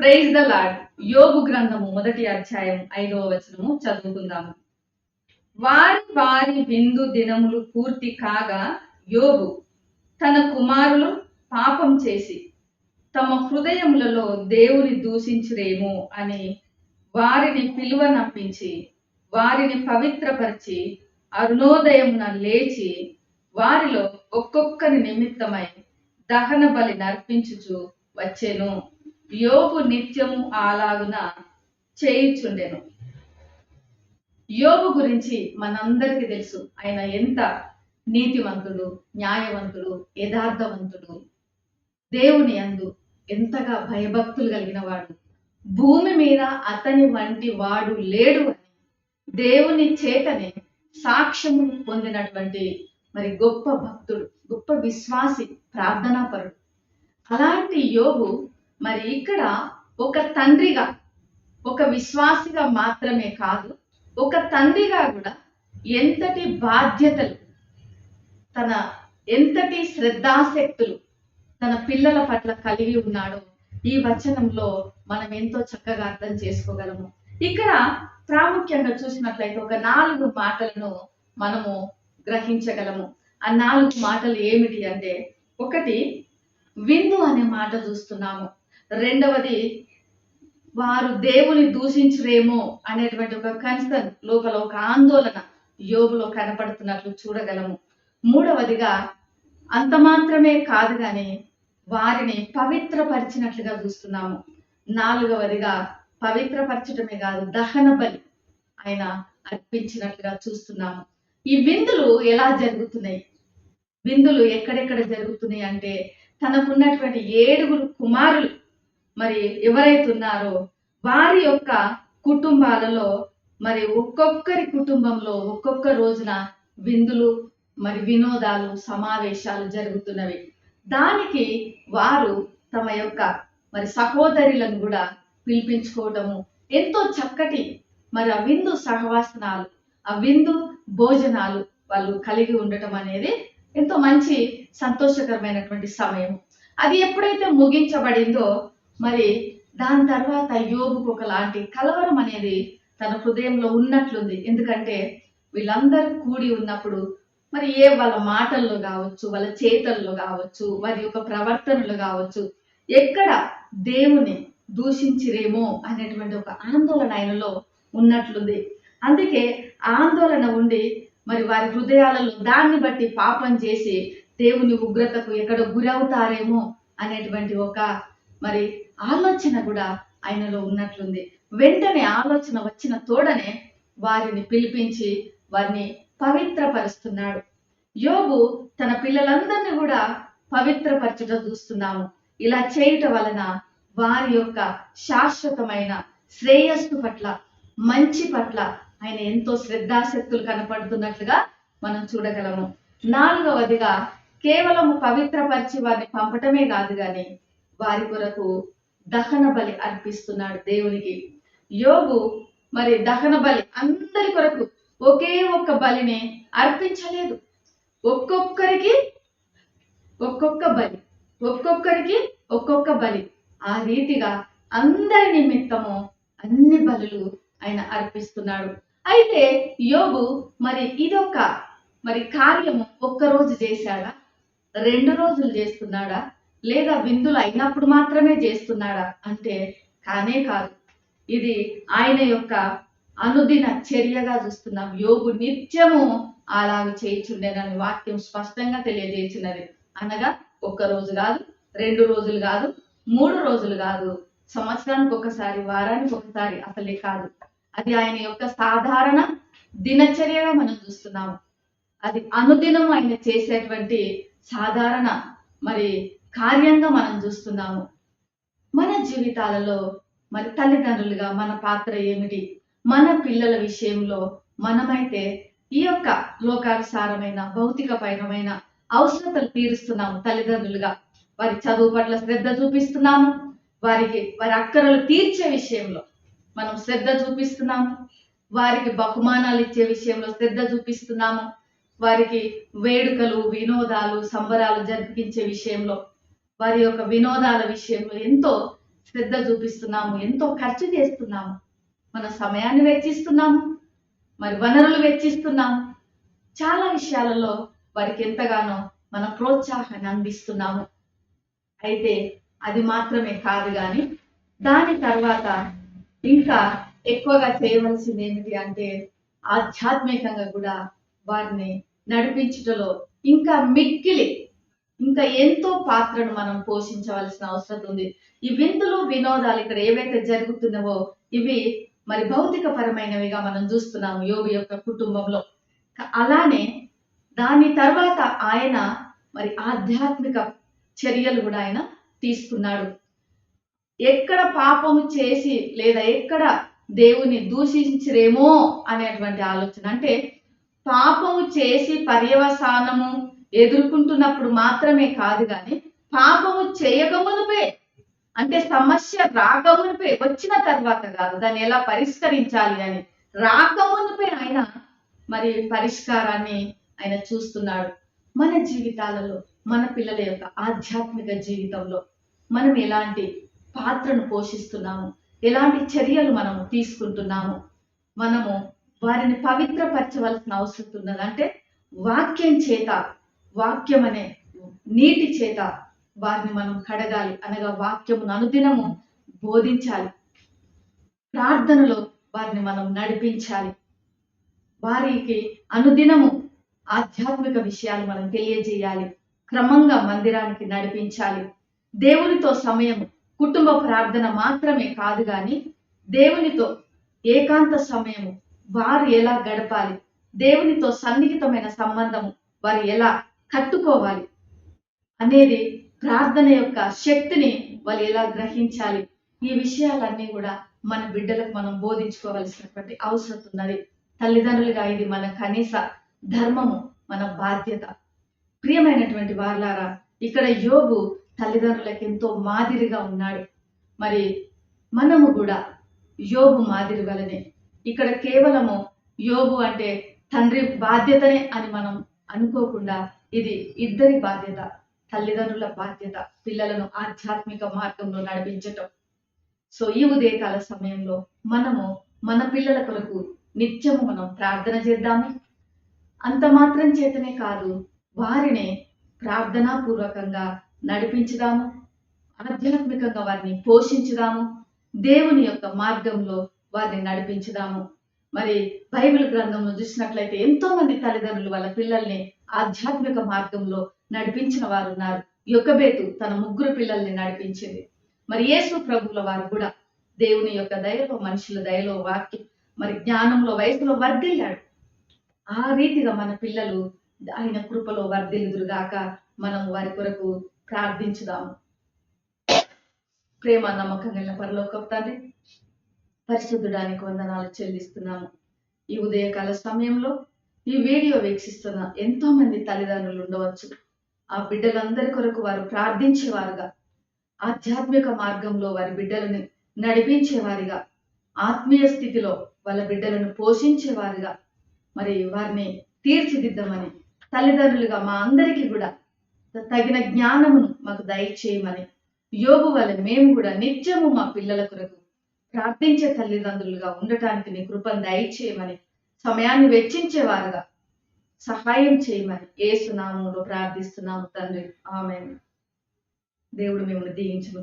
Praise the lord యోగు గ్రంథము మొదటి అధ్యాయం ఐదవ వచనము చదువుకుందాము. వారి వారి విందు దినములు పూర్తి కాగా యోగు తన కుమారులు పాపం చేసి తమ హృదయములలో దేవుని దూషించురేమో అని వారిని పిలువనప్పించి వారిని పవిత్రపరిచి అరుణోదయమున లేచి వారిలో ఒక్కొక్కరి నిమిత్తమై దహన బలి నర్పించుచు వచ్చెను. యోగు నిత్యము అలాగున చేయుచుండెను. యోగు గురించి మనందరికీ తెలుసు. ఆయన ఎంత నీతివంతుడు న్యాయవంతుడు యథార్థవంతుడు దేవుని అందు ఎంతగా భయభక్తులు కలిగిన వాడు భూమి మీద అతని వంటి వాడు లేడు అని దేవుని చేతనే సాక్ష్యము పొందినటువంటి మరి గొప్ప భక్తుడు గొప్ప విశ్వాసి ప్రార్థనాపరుడు. అలాంటి యోగు మరి ఇక్కడ ఒక తండ్రిగా ఒక విశ్వాసిగా మాత్రమే కాదు ఒక తండ్రిగా కూడా ఎంతటి బాధ్యతలు తన ఎంతటి శ్రద్ధాశక్తులు తన పిల్లల పట్ల కలిగి ఉన్నాడో ఈ వచనంలో మనం ఎంతో చక్కగా అర్థం చేసుకోగలము. ఇక్కడ ప్రాముఖ్యంగా చూసినట్లయితే ఒక నాలుగు మాటలను మనము గ్రహించగలము. ఆ నాలుగు మాటలు ఏమిటి అంటే ఒకటి విందు అనే మాట చూస్తున్నాము. రెండవది వారు దేవుని దూషించరేమో అనేటువంటి ఒక కన్సర్న్ లోపల ఒక ఆందోళన యోగులో కనపడుతున్నట్లు చూడగలము. మూడవదిగా అంత మాత్రమే కాదు కానీ వారిని పవిత్రపరిచినట్లుగా చూస్తున్నాము. నాలుగవదిగా పవిత్రపరచడమే కాదు దహన బలి ఆయన అర్పించినట్లుగా చూస్తున్నాము. ఈ విందులు ఎలా జరుగుతున్నాయి? విందులు ఎక్కడెక్కడ జరుగుతున్నాయి అంటే తనకున్నటువంటి ఏడుగురు కుమారులు మరి ఎవరైతే ఉన్నారో వారి యొక్క కుటుంబాలలో మరి ఒక్కొక్కరి కుటుంబంలో ఒక్కొక్క రోజున విందులు మరి వినోదాలు సమావేశాలు జరుగుతున్నవి. దానికి వారు తమ యొక్క మరి సహోదరులను కూడా పిలిపించుకోవటము ఎంతో చక్కటి మరి ఆ విందు సహవాసనాలు ఆ విందు భోజనాలు వాళ్ళు కలిగి ఉండటం అనేది ఎంతో మంచి సంతోషకరమైనటువంటి సమయం. అది ఎప్పుడైతే ముగించబడిందో మరి దాని తర్వాత యోగుకు ఒకలాంటి కలవరం అనేది తన హృదయంలో ఉన్నట్లుంది. ఎందుకంటే వీళ్ళందరూ కూడి ఉన్నప్పుడు మరి ఏ వాళ్ళ మాటల్లో కావచ్చు వాళ్ళ చేతల్లో కావచ్చు వారి యొక్క ప్రవర్తనలు కావచ్చు ఎక్కడ దేవుని దూషించిరేమో అనేటువంటి ఒక ఆందోళన ఆయనలో ఉన్నట్లుంది. అందుకే ఆందోళన ఉండి మరి వారి హృదయాలలో దాన్ని బట్టి పాపం చేసి దేవుని ఉగ్రతకు ఎక్కడ గురవుతారేమో అనేటువంటి ఒక మరి ఆలోచన కూడా ఆయనలో ఉన్నట్లుంది. వెంటనే ఆలోచన వచ్చిన తోడనే వారిని పిలిపించి వారిని పవిత్రపరుస్తున్నాడు. యోగు తన పిల్లలందరినీ కూడా పవిత్రపరచుట చూస్తున్నాము. ఇలా చేయుట వలన వారి యొక్క శాశ్వతమైన శ్రేయస్సు పట్ల మంచి పట్ల ఆయన ఎంతో శ్రద్ధాశక్తులు కనపడుతున్నట్లుగా మనం చూడగలము. నాలుగవదిగా కేవలం పవిత్రపరిచి వారిని పంపటమే కాదు కానీ వారి కొరకు దహన బలి అర్పిస్తున్నాడు దేవునికి. యోగు మరి దహన బలి అందరి కొరకు ఒకే ఒక్క బలిని అర్పించలేదు. ఒక్కొక్కరికి ఒక్కొక్క బలి ఒక్కొక్కరికి ఒక్కొక్క బలి. ఆ రీతిగా అందరి నిమిత్తము అన్ని బలులు ఆయన అర్పిస్తున్నాడు. అయితే యోగు మరి ఇదొక మరి కార్యము ఒక్క రోజు చేశాడా? రెండు రోజులు చేస్తున్నాడా? లేదా విందులు అయినప్పుడు మాత్రమే చేస్తున్నాడా? అంటే కానే కాదు. ఇది ఆయన యొక్క అనుదిన చర్యగా చూస్తున్నాం. యోగు నిత్యము అలాగ చేయించుండేనని వాక్యం స్పష్టంగా తెలియజేసినది అనగా ఒక్క రోజు కాదు రెండు రోజులు కాదు మూడు రోజులు కాదు సంవత్సరానికి ఒకసారి వారానికి ఒకసారి అసలే కాదు. అది ఆయన యొక్క సాధారణ దినచర్యగా మనం చూస్తున్నాము. అది అనుదినం ఆయన చేసేటువంటి సాధారణ మరి కార్యంగా మనం చూస్తున్నాము. మన జీవితాలలో మరి తల్లిదండ్రులుగా మన పాత్ర ఏమిటి? మన పిల్లల విషయంలో మనమైతే ఈ యొక్క లోకానుసారమైన భౌతికపరమైన అవసరతలు తీరుస్తున్నాము తల్లిదండ్రులుగా. వారి చదువు పట్ల శ్రద్ధ చూపిస్తున్నాము. వారికి వారి అక్కరలు తీర్చే విషయంలో మనం శ్రద్ధ చూపిస్తున్నాము. వారికి బహుమానాలు ఇచ్చే విషయంలో శ్రద్ధ చూపిస్తున్నాము. వారికి వేడుకలు వినోదాలు సంబరాలు జరిపించే విషయంలో వారి యొక్క వినోదాల విషయంలో ఎంతో శ్రద్ధ చూపిస్తున్నాము ఎంతో ఖర్చు చేస్తున్నాము. మన సమయాన్ని వెచ్చిస్తున్నాము మరి వనరులు వెచ్చిస్తున్నాము. చాలా విషయాలలో వారికి ఎంతగానో మన ప్రోత్సాహాన్ని అందిస్తున్నాము. అయితే అది మాత్రమే కాదు కానీ దాని తర్వాత ఇంకా ఎక్కువగా చేయవలసింది ఏమిటి అంటే ఆధ్యాత్మికంగా కూడా వారిని నడిపించుటలో ఇంకా మిక్కిలి ఇంకా ఎంతో పాత్రను మనం పోషించవలసిన అవసరం ఉంది. ఈ విందులు వినోదాలు ఇక్కడ ఏవైతే జరుగుతున్నావో ఇవి మరి భౌతిక పరమైనవిగా మనం చూస్తున్నాము యోగి యొక్క కుటుంబంలో. అలానే దాని తర్వాత ఆయన మరి ఆధ్యాత్మిక చర్యలు కూడా ఆయన తీసుకున్నాడు. ఎక్కడ పాపము చేసి లేదా ఎక్కడ దేవుని దూషించరేమో అనేటువంటి ఆలోచన. అంటే పాపము చేసి పర్యవసానము ఎదుర్కొంటున్నప్పుడు మాత్రమే కాదు కానీ పాపము చేయకమునుపే అంటే సమస్య రాకమునిపే వచ్చిన తర్వాత కాదు దాన్ని ఎలా పరిష్కరించాలి అని రాకమునిపే ఆయన మరి పరిష్కారాన్ని ఆయన చూస్తున్నాడు. మన జీవితాలలో మన పిల్లల యొక్క ఆధ్యాత్మిక జీవితంలో మనం ఎలాంటి పాత్రను పోషిస్తున్నాము? ఎలాంటి చర్యలు మనము తీసుకుంటున్నాము? మనము వారిని పవిత్రపరచవలసిన అవసరం ఉన్నదంటే వాక్యం చేత వాక్యం అనే నీటి చేత వారిని మనం కడగాలి అనగా వాక్యమును అనుదినము బోధించాలి. ప్రార్థనలో వారిని మనం నడిపించాలి. వారికి అనుదినము ఆధ్యాత్మిక విషయాలు మనం తెలియజేయాలి. క్రమంగా మందిరానికి నడిపించాలి. దేవునితో సమయం కుటుంబ ప్రార్థన మాత్రమే కాదు కానీ దేవునితో ఏకాంత సమయము వారు ఎలా గడపాలి? దేవునితో సన్నిహితమైన సంబంధము వారు ఎలా కట్టుకోవాలి అనేది ప్రార్థన యొక్క శక్తిని వాళ్ళు ఎలా గ్రహించాలి? ఈ విషయాలన్నీ కూడా మన బిడ్డలకు మనం బోధించుకోవలసినటువంటి అవసరం ఉన్నది. తల్లిదండ్రులుగా ఇది మన కనీస ధర్మము మన బాధ్యత. ప్రియమైనటువంటి వార్లారా ఇక్కడ యోగు తల్లిదండ్రులకు ఎంతో మాదిరిగా ఉన్నాడు. మరి మనము కూడా యోగు మాదిరి వలనే ఇక్కడ కేవలము యోగు అంటే తండ్రి బాధ్యతనే అని మనం అనుకోకుండా ఇది ఇద్దరి బాధ్యత తల్లిదండ్రుల బాధ్యత పిల్లలను ఆధ్యాత్మిక మార్గంలో నడిపించటం. సో ఈ ఉదయకాల సమయంలో మనము మన పిల్లల కొరకు నిత్యము మనం ప్రార్థన చేద్దాము. అంత మాత్రం చేతనే కాదు వారిని ప్రార్థనా పూర్వకంగా నడిపించుదాము ఆధ్యాత్మికంగా వారిని పోషించుదాము దేవుని యొక్క మార్గంలో వారిని నడిపించుదాము. మరి బైబిల్ గ్రంథంలో చూసినట్లయితే ఎంతో మంది తల్లిదండ్రులు వాళ్ళ పిల్లల్ని ఆధ్యాత్మిక మార్గంలో నడిపించిన వారు ఉన్నారు. యొక్కబేతు తన ముగ్గురు పిల్లల్ని నడిపించింది. మరి యేసు ప్రభుల వారు కూడా దేవుని యొక్క దయలో మనుషుల దయలో వాక్యం మరి జ్ఞానంలో వయసులో వర్ధిల్లాడు. ఆ రీతిగా మన పిల్లలు ఆయన కృపలో వర్ధిల్లుదురుగాక మనం వారి కొరకు ప్రార్థించుదాము. ప్రేమ నమ్మకం గల పరలోక తండ్రి పరిశుద్ధుడానికి వందనాలు చెల్లిస్తున్నాము. ఈ ఉదయకాల సమయంలో ఈ వీడియో వీక్షిస్తున్న ఎంతో మంది తల్లిదండ్రులు ఉండవచ్చు. ఆ బిడ్డలందరి కొరకు వారు ప్రార్థించేవారుగా. ఆధ్యాత్మిక మార్గంలో వారి బిడ్డలను నడిపించేవారిగా. ఆత్మీయ స్థితిలో వాళ్ళ బిడ్డలను పోషించేవారుగా. మరి వారిని తీర్చిదిద్దామని తల్లిదండ్రులుగా మా అందరికీ కూడా తగిన జ్ఞానమును మాకు దయచేయమని యోగు వల్ల మేము కూడా నిత్యము మా పిల్లల కొరకు ప్రార్థించే తల్లిదండ్రులుగా ఉండటానికి నీ కృపను దయచేయమని సమయాన్ని వెచ్చించేవారుగా సహాయం చేయమని ఏసునామంలో ప్రార్థిస్తున్నాము తండ్రి. ఆమె దేవుడు మిమ్మల్ని దీవించును